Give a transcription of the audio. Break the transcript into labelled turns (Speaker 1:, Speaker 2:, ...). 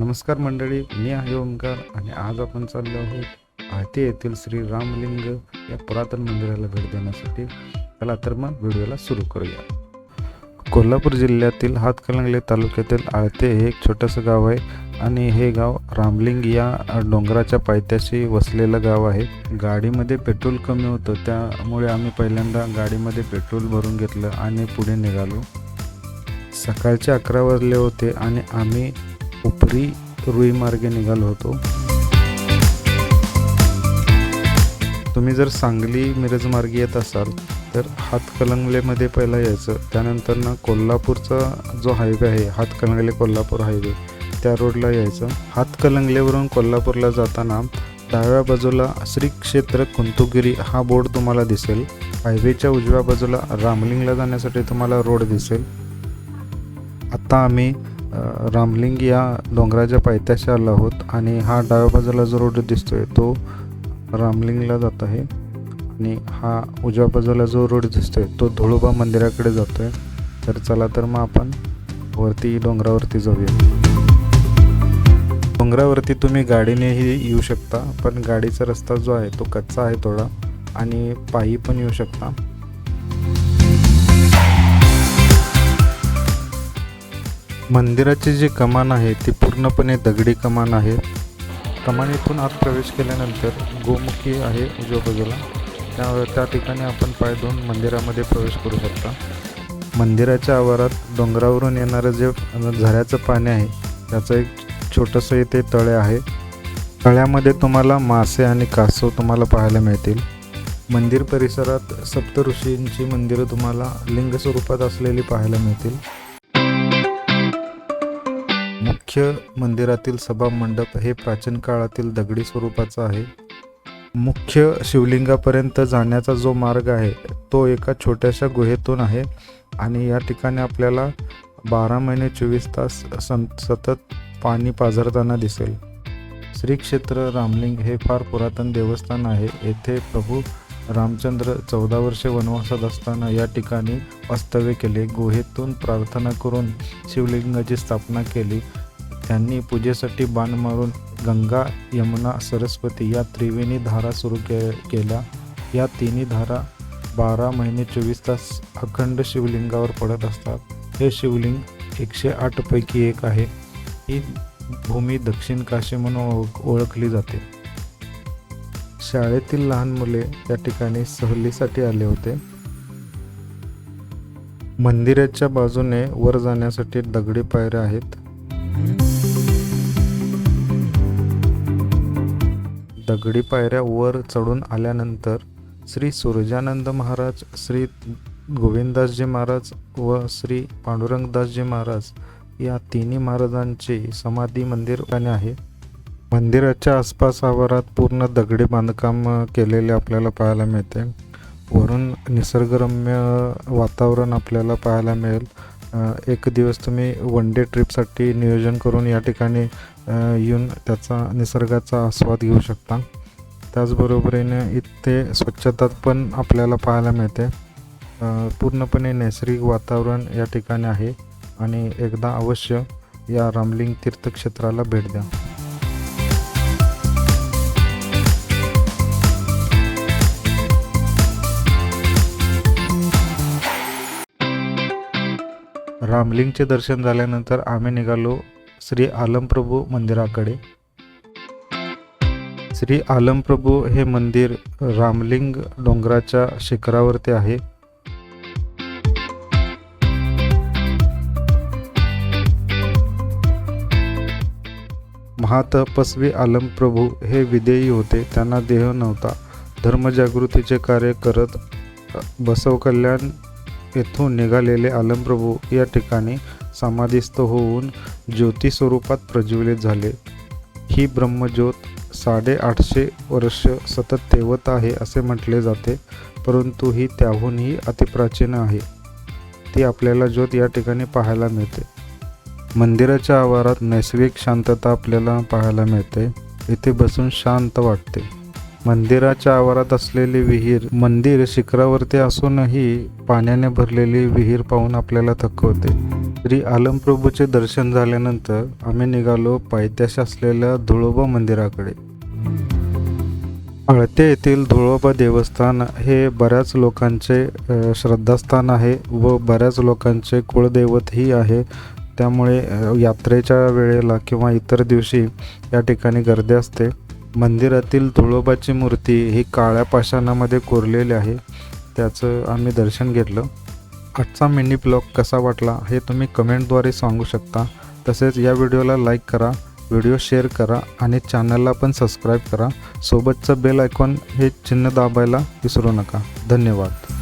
Speaker 1: नमस्कार मंडळी मी आहे ओमकार आणि आज आपण चाललो आहोत आहते येथील श्री रामलिंग या पुरातन मंदिराला भेट देण्यासाठी. चला तर मग व्हिडिओला सुरू करूया. कोल्हापूर जिल्ह्यातील हातकलंगले तालुक्यातील आळते हे एक छोटंसं गाव आहे आणि हे गाव रामलिंग या डोंगराच्या पायथ्याशी वसलेलं गाव आहे. गाडीमध्ये पेट्रोल कमी होतं त्यामुळे आम्ही पहिल्यांदा गाडीमध्ये पेट्रोल भरून घेतलं आणि पुढे निघालो. सकाळचे अकरा वाजले होते आणि आम्ही उपरी रुई मार्गे निघालो होतो. तुम्ही जर सांगली मिरज मार्गे येत असाल तर हातकलंगलेमध्ये पहिला यायचं. त्यानंतर ना कोल्हापूरचा जो हायवे आहे हातकलंगले कोल्हापूर हायवे त्या रोडला यायचं. हातकलंगलेवरून कोल्हापूरला जाताना डाव्या बाजूला श्री क्षेत्र कुंतुगिरी हा बोर्ड तुम्हाला दिसेल. हायवेच्या उजव्या बाजूला रामलिंगला जाण्यासाठी तुम्हाला रोड दिसेल. आता आम्ही रामलिंग या डोंगराच्या पायथ्याशी आलो आहोत आणि हा डाव्या बाजूला जो रोड दिसतोय तो रामलिंगला जात आहे. आणि हा उजव्या बाजूला जो रोड दिसतोय तो धुळोबा मंदिराकडे जातोय. तर चला तर मग आपण वरती डोंगरावरती जाऊया. डोंगरावरती तुम्ही गाडीनेही येऊ शकता पण गाडीचा रस्ता जो आहे तो कच्चा आहे थोडा आणि पायी पण येऊ शकता. मंदिराची जी कमान आहे ती पूर्णपणे दगडी कमान आहे. कमानीतून आत प्रवेश केल्यानंतर गोमुखी आहे उजव्या बाजूला. त्या त्या ठिकाणी आपण पाय धुवून मंदिरामध्ये प्रवेश करू शकता. मंदिराच्या आवारात डोंगरावरून येणारं जे झऱ्याचं पाणी आहे त्याचं एक छोटंसं इथे तळे आहे. तळ्यामध्ये तुम्हाला मासे आणि कासव तुम्हाला पाहायला मिळतील. मंदिर परिसरात सप्तऋषींची मंदिरं तुम्हाला लिंग स्वरूपात असलेली पाहायला मिळतील. मुख्य मंदिरातील सभा मंडप हे प्राचीन काळातील दगडी स्वरूपाचं आहे. मुख्य शिवलिंगापर्यंत जाण्याचा जो मार्ग आहे तो एका छोट्याशा गुहेतून आहे आणि या ठिकाणी आपल्याला बारा महिने चोवीस तास सं सतत पाणी पाझरताना दिसेल. श्री क्षेत्र रामलिंग हे फार पुरातन देवस्थान आहे. येथे प्रभू रामचंद्र चौदा वर्षे वनवासात असताना या ठिकाणी वास्तव्य केले. गुहेतून प्रार्थना करून शिवलिंगाची स्थापना केली. त्यांनी पूजेसाठी बाण मारून गंगा यमुना सरस्वती या त्रिवेणी धारा सुरू के केल्या. या तिन्ही धारा बारा महिने चोवीस तास अखंड शिवलिंगावर पडत असतात. हे शिवलिंग एकशे आठपैकी एक आहे. ही भूमी दक्षिण काशी म्हणून ओळख ओळखली जाते. शाळेतील लहान मुले या ठिकाणी सहलीसाठी आले होते. मंदिराच्या बाजूने वर जाण्यासाठी दगडी पायऱ्या आहेत. दगडी पायऱ्या वर चढून आल्यानंतर श्री सूर्जानंद महाराज श्री गोविंददासजी महाराज व श्री पांडुरंगदासजी महाराज या तिन्ही महाराजांचे समाधी मंदिर आहे. मंदिराच्या आसपास आवारात पूर्ण दगडी बांधकाम केलेले आपल्याला पाहायला मिळते. वरून निसर्गरम्य वातावरण आपल्याला पाहायला मिळेल. एक दिवस तुम्ही वन डे ट्रिपसाठी नियोजन करून या ठिकाणी येऊन त्याचा निसर्गाचा आस्वाद घेऊ शकता. त्याचबरोबरीने इथे स्वच्छता पण आपल्याला पाहायला मिळते. पूर्णपणे नैसर्गिक वातावरण या ठिकाणी आहे. आणि एकदा अवश्य या रामलिंग तीर्थक्षेत्राला भेट द्या. रामलिंगचे दर्शन झाल्यानंतर आम्ही निघालो श्री आलमप्रभू मंदिराकडे. श्री आलमप्रभू हे मंदिर रामलिंग डोंगराच्या शिखरावरती आहे. महातपस्वी आलमप्रभू हे विदेयी होते त्यांना देह नव्हता. धर्मजागृतीचे कार्य करत बसव कल्याण येथून निघालेले आलमप्रभू या ठिकाणी समाधीस्थ होऊन ज्योती स्वरूपात प्रज्वलित झाले. ही ब्रह्मज्योत साडेआठशे वर्ष सतत तेवत आहे असे म्हटले जाते परंतु ही त्याहूनही अतिप्राचीन आहे. ती आपल्याला ज्योत या ठिकाणी पाहायला मिळते. मंदिराच्या आवारात नैसर्गिक शांतता आपल्याला पाहायला मिळते. इथे बसून शांत वाटते. मंदिराच्या आवारात असलेली विहीर मंदिर शिखरावरती असूनही पाण्याने भरलेली विहीर पाहून आपल्याला थकवते श्री आलमप्रभूचे दर्शन झाल्यानंतर आम्ही निघालो पायथ्याशी असलेल्या धुळोबा मंदिराकडे. आळते येथील धुळोबा देवस्थान हे बऱ्याच लोकांचे श्रद्धास्थान आहे व बऱ्याच लोकांचे कुळदैवतही आहे. त्यामुळे यात्रेच्या वेळेला किंवा इतर दिवशी या ठिकाणी गर्दी असते. मंदिरातील धुळोबाची मूर्ती ही काळ्या पाषाणामध्ये कोरलेली आहे. त्याचं आम्ही दर्शन घेतलं. आजचा मिनी ब्लॉग कसा वाटला हे तुम्ही कमेंटद्वारे सांगू शकता. तसेच या व्हिडिओला लाईक करा व्हिडिओ शेअर करा आणि चॅनलला पण सबस्क्राईब करा. सोबतचं बेल आयकॉन हे चिन्ह दाबायला विसरू नका. धन्यवाद.